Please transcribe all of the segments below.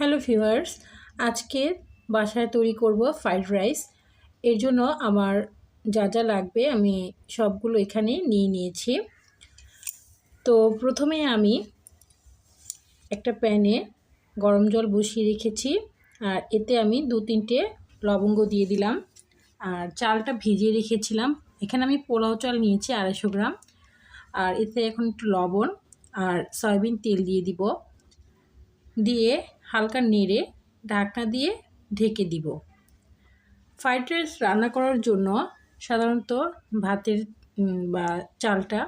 Hello viewers আজকে বাসায় তৈরি করব ফ্রাইড রাইস এর জন্য আমার যা যা লাগবে আমি সবগুলো এখানে নিয়ে নিয়েছি। তো প্রথমে আমি একটা প্যানে গরম জল বসিয়ে রেখেছি। আর এতে আমি দু তিনটে লবঙ্গ দিয়ে দিলাম। আর চালটা ভিজিয়ে রেখেছিলাম। এখানে আমি পোলাও চাল নিয়েছি আড়াইশো গ্রাম। আর এতে এখন একটু লবণ আর সয়াবিন তেল দিয়ে দিব। দিয়ে হালকা নেড়ে ঢাকনা দিয়ে ঢেকে দিব। ফ্রাইড রাইস রান্না করার জন্য সাধারণত ভাতের বা চালটা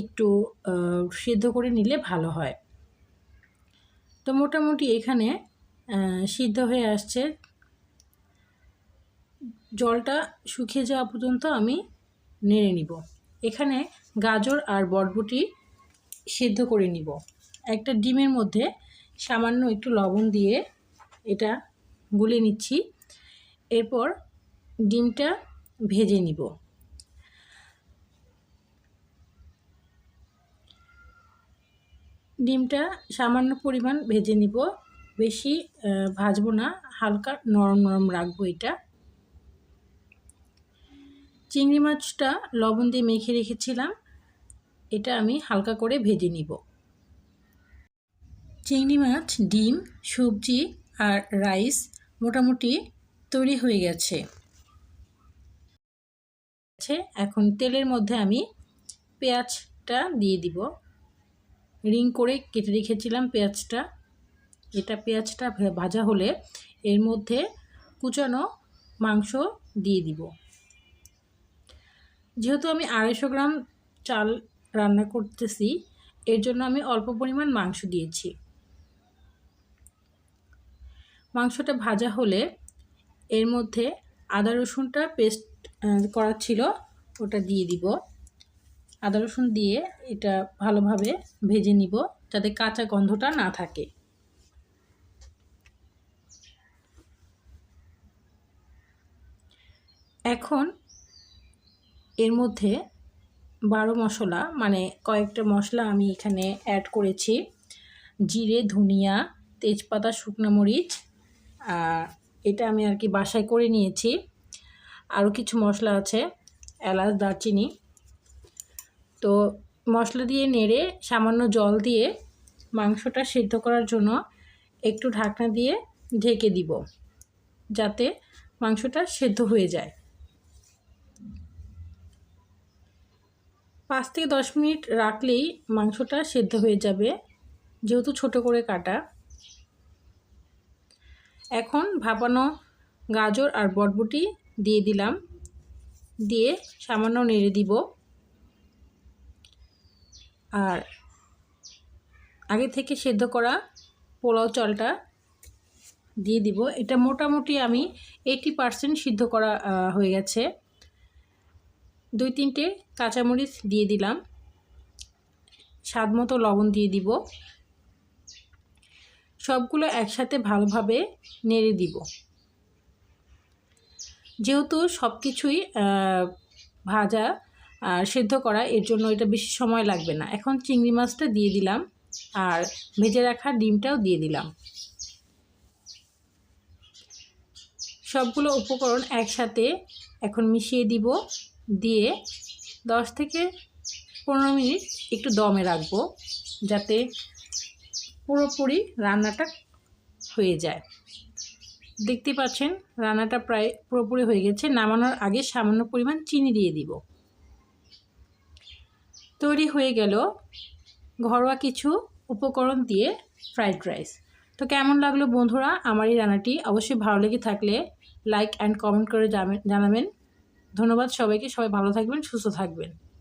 একটু সিদ্ধ করে নিলে ভালো হয়। তো মোটামুটি এখানে সিদ্ধ হয়ে আসছে। জলটা শুকিয়ে যাওয়া পর্যন্ত আমি নেড়ে নিব। এখানে গাজর আর বটবটি সিদ্ধ করে নিব। একটা ডিমের মধ্যে সামান্য একটু লবণ দিয়ে এটা গুলে নিচ্ছি। এরপর ডিমটা ভেজে নিব। ডিমটা সামান্য পরিমাণ ভেজে নিব। বেশি ভাজবো না, হালকা নরম নরম রাখব এটা। চিংড়ি মাছটা লবণ দিয়ে মেখে রেখেছিলাম। এটা আমি হালকা করে ভেজে নিব। চিংড়ি মাছ, ডিম, সবজি আর রাইস মোটামুটি তৈরি হয়ে গেছে। এখন তেলের মধ্যে আমি পেঁয়াজটা দিয়ে দিব। রিং করে কেটে রেখেছিলাম পেঁয়াজটা। এটা পেঁয়াজটা ভাজা হলে এর মধ্যে কুচানো মাংস দিয়ে দিব। যেহেতু আমি আড়াইশো গ্রাম চাল রান্না করতেছি, এর জন্য আমি অল্প পরিমাণ মাংস দিয়েছি। মাংসটা ভাজা হলে এর মধ্যে আদা রসুনটা পেস্ট করা ছিল, ওটা দিয়ে দিব। আদা রসুন দিয়ে এটা ভালোভাবে ভেজে নিব, যাতে কাঁচা গন্ধটা না থাকে। এখন এর মধ্যে বারো মশলা মানে কয়েকটা মশলা আমি এখানে অ্যাড করেছি। জিরে, ধনিয়া, তেজপাতা, শুকনো মরিচ এটা আমি আর কি বাসায় করে নিয়েছি। আরও কিছু মশলা আছে, এলাচ, দারচিনি। তো মশলা দিয়ে নেড়ে সামান্য জল দিয়ে মাংসটা সিদ্ধ করার জন্য একটু ঢাকনা দিয়ে ঢেকে দিব, যাতে মাংসটা সেদ্ধ হয়ে যায়। পাঁচ থেকে দশ মিনিট রাখলেই মাংসটা সেদ্ধ হয়ে যাবে, যেহেতু ছোট করে কাটা। এখন ভাপানো গাজর আর বটবটি দিয়ে দিলাম। দিয়ে সামান্য নেড়ে দিব। আর আগে থেকে সেদ্ধ করা পোলাও চালটা দিয়ে দিব। এটা মোটামুটি আমি এইটি পারসেন্ট সিদ্ধ করা হয়ে গেছে। দুই তিনটে কাঁচামরিচ দিয়ে দিলাম। স্বাদ মতো লবণ দিয়ে দিব। সবগুলো একসাথে ভালোভাবে নেড়ে দিব। যেহেতু সব কিছুই ভাজা আর সেদ্ধ করা, এর জন্য এটা বেশি সময় লাগবে না। এখন চিংড়ি মাছটা দিয়ে দিলাম আর ভেজে রাখা ডিমটাও দিয়ে দিলাম। সবগুলো উপকরণ একসাথে এখন মিশিয়ে দিব। দিয়ে দশ থেকে পনেরো মিনিট একটু দমে রাখব যাতে পুরোপুরি রান্নাটা হয়ে যায়। দেখতে পাচ্ছেন, রান্নাটা প্রায় পুরোপুরি হয়ে গেছে। নামানোর আগে সামান্য পরিমাণ চিনি দিয়ে দিব। তৈরি হয়ে গেল ঘরোয়া কিছু উপকরণ দিয়ে ফ্রাইড রাইস। তো কেমন লাগল বন্ধুরা আমার এই রান্নাটি? অবশ্যই ভালো লেগে থাকলে লাইক অ্যান্ড কমেন্ট করে জানাবেন। ধন্যবাদ সবাইকে। সবাই ভালো থাকবেন, সুস্থ থাকবেন।